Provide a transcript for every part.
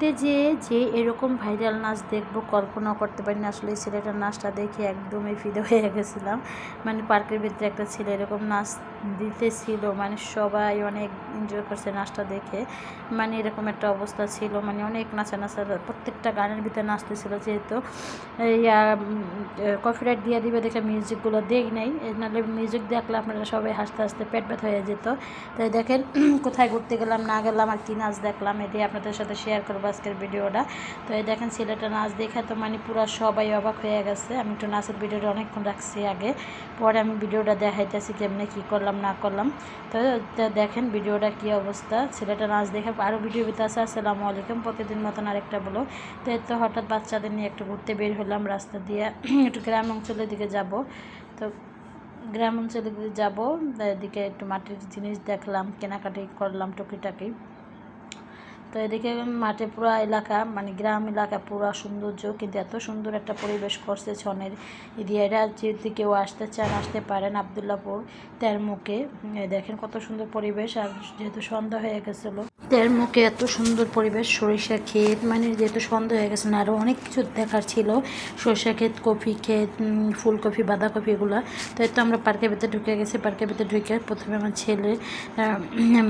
ঘুরতে যেয়ে যে এরকম ভাইরাল নাচ দেখব কল্পনা করতে পারি পারিনি। আসলে ছেলেটার নাচটা দেখে একদমই ফিদে হয়ে গেছিলাম। মানে পার্কের ভিতরে একটা ছেলে এরকম নাচ দিতেছিল। মানে সবাই অনেক এনজয় করছে নাচটা দেখে। মানে এরকম একটা অবস্থা ছিল। মানে অনেক নাচা নাচা প্রত্যেকটা গানের ভিতরে নাচতেছিল যেহেতু। ইয়া কপিরাইট দিয়ে দিবে দেখে মিউজিকগুলো দেই নেই। নাহলে মিউজিক দেখলে আপনারা সবাই হাসতে হাসতে পেট ব্যথা হয়ে যেত। তাই দেখেন, কোথায় ঘুরতে গেলাম, না গেলাম আর কি নাচ দেখলাম এটি আপনাদের সাথে শেয়ার করব। আজকের ভিডিওটা। তো এই দেখেন ছেলেটা নাচ দেখে তো মানে পুরো সবাই অবাক হয়ে গেছে। আমি একটু নাচের ভিডিওটা অনেকক্ষণ রাখছি আগে। পরে আমি ভিডিওটা দেখাইতেছি কেমনি কী করলাম, না করলাম। তো দেখেন ভিডিওটা কী অবস্থা। ছেলেটা নাচ দেখে আরও ভিডিও ভিতরে আছে, আসসালামু আলাইকুম, প্রতিদিন মতন আরেকটা বলো তো এর তো হঠাৎ বাচ্চাদের নিয়ে একটু ঘুরতে বের হলাম রাস্তা দিয়ে। একটু গ্রাম অঞ্চলের দিকে যাব। তো গ্রাম অঞ্চলের দিকে যাব। এদিকে একটু মাটির জিনিস দেখলাম, কেনাকাটি করলাম টুকিটাকি। তো এদিকে মাঠে পুরো এলাকা মানে গ্রাম এলাকা পুরো সৌন্দর্য, কিন্তু এত সুন্দর একটা পরিবেশ করছে ছনের এরিয়াটা যেহেতু কেউ আসতে চান, আসতে পারেন আবদুল্লাপুর তেরমুখে দেখেন কত সুন্দর পরিবেশ, আর যেহেতু সন্ধ্যা হয়ে গেছিল তেরমুখে এত সুন্দর পরিবেশ সরিষা ক্ষেত মানে যেহেতু সন্ধ্যা হয়ে গেছে না আরও অনেক কিছু দেখার ছিল। সরিষা ক্ষেত কফি ক্ষেত ফুলকপি, বাঁধাকপি এগুলো। তো এত আমরা পার্কের ভিতরে ঢুকে গেছি। পার্কের ভিতরে ঢুকে প্রথমে আমার ছেলে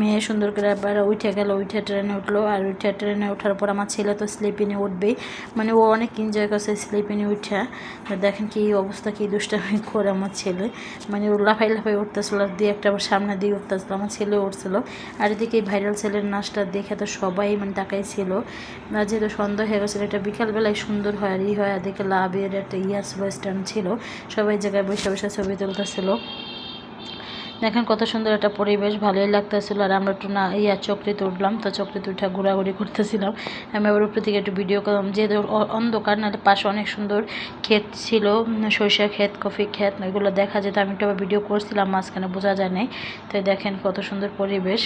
মেয়ে সুন্দর করে আবার উঠে গেল। উঠে ট্রেনে উঠল। আর উঠে ট্রেনে ওঠার পর আমার ছেলে তো স্লিপিনে উঠবেই মানে ও অনেক এনজয় করছে স্লিপিনে উঠে। দেখেন কি অবস্থা, কি দুষ্টামি করে আমার ছেলে। মানে ও লাফাই লাফাই উঠতেছিল আর দিয়ে একটা আবার সামনে দিয়ে উঠতেছিল। আমার ছেলে উঠছিল। আর এদিকে ভাইরাল ছেলের নাচটা দেখে তো সবাই মানে তাকাই ছিল যেহেতু সন্ধ্যা হয়ে গেছিল এটা বিকালবেলায় সুন্দর হয় আর ই হয়, আর দেখে লাভের একটা ইয়া ছিল স্ট্যান্ড ছিল। সবাই জায়গায় বসে বসে ছবি তুলতেছিল। দেখেন কত সুন্দর একটা পরিবেশ, ভালোই লাগতেছিল। আর আমরা একটু না, ইয়া চকরিতে উঠলাম, তো চকরিতে উঠে ঘোরাঘুরি করতেছিলাম। আমি আবার উপর থেকে একটু ভিডিও করলাম। যেহেতু অন্ধকার নাহলে পাশে অনেক সুন্দর ক্ষেত ছিল, সরিষা ক্ষেত, কফি ক্ষেত, এগুলো দেখা যেত। আমি একটু ভিডিও করছিলাম, মাঝখানে বোঝা যায় নাই। তো দেখেন কত সুন্দর পরিবেশ।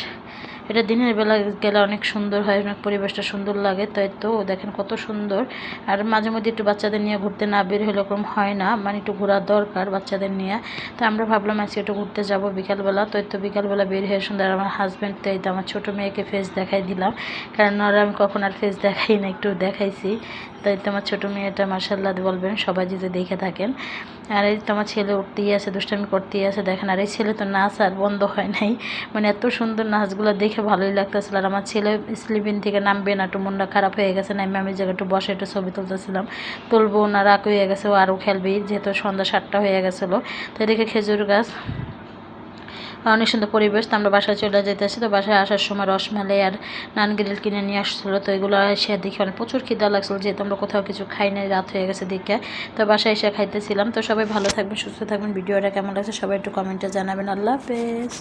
এটা দিনের বেলা গেলে অনেক সুন্দর হয়, অনেক পরিবেশটা সুন্দর লাগে, তাই তো দেখেন কত সুন্দর। আর মাঝে মধ্যে একটু বাচ্চাদের নিয়ে ঘুরতে না বের হলে ওরকম হয় না মানে একটু ঘোরা দরকার বাচ্চাদের নিয়ে। তো আমরা ভাবলাম আজকে একটু ঘুরতে যাব বিকালবেলা তো তো বিকালবেলা বের হয়ে সুন্দর আমার হাজব্যান্ড তো তো আমার ছোটো মেয়েকে ফেস দেখাই দিলাম। কারণ ওরা আমি কখন আর ফেস দেখাই না, একটু দেখাইছি। তাই তো আমার ছোটো মেয়েটা মার্শাল্লাহ বলবেন, সবাই যদি দেখে থাকেন। আর এই তো আমার ছেলে উঠতেই আছে, দুষ্টামি করতেই আছে। দেখেন, আর এই ছেলে তো নাচ আর বন্ধ হয় নাই। মানে এত সুন্দর নাচগুলো দেখে ভালোই লাগতেছিল। আর আমার ছেলে স্লিপিং থেকে নামবে না, একটু মনটা খারাপ হয়ে গেছে। না, আমি জায়গায় একটু বসে একটু ছবি তুলতেছিলাম। তুলবো না, রাগ হয়ে গেছে, ও আরও খেলবি, যেহেতু সন্ধ্যা সাতটা হয়ে গেছিল। তো এদিকে খেজুর গাছ। অনেক সুন্দর পরিবেশ। তো আমরা বাসায় চলে যেতেছি তো বাসায় আসার সময় রসমালাই আর নান গ্রিল কিনে নিয়ে আসছিল। তো এগুলো এসে দেখে অনেক প্রচুর খিদা লাগছিল। যেহেতু আমরা কোথাও কিছু খাই নাই, রাত হয়ে গেছে দিকে। তো বাসায় এসে খাইতেছিলাম। তো সবাই ভালো থাকবেন, সুস্থ থাকবেন। ভিডিওটা কেমন লাগছে সবাই একটু কমেন্টে জানাবেন। আল্লাহ হাফেজ।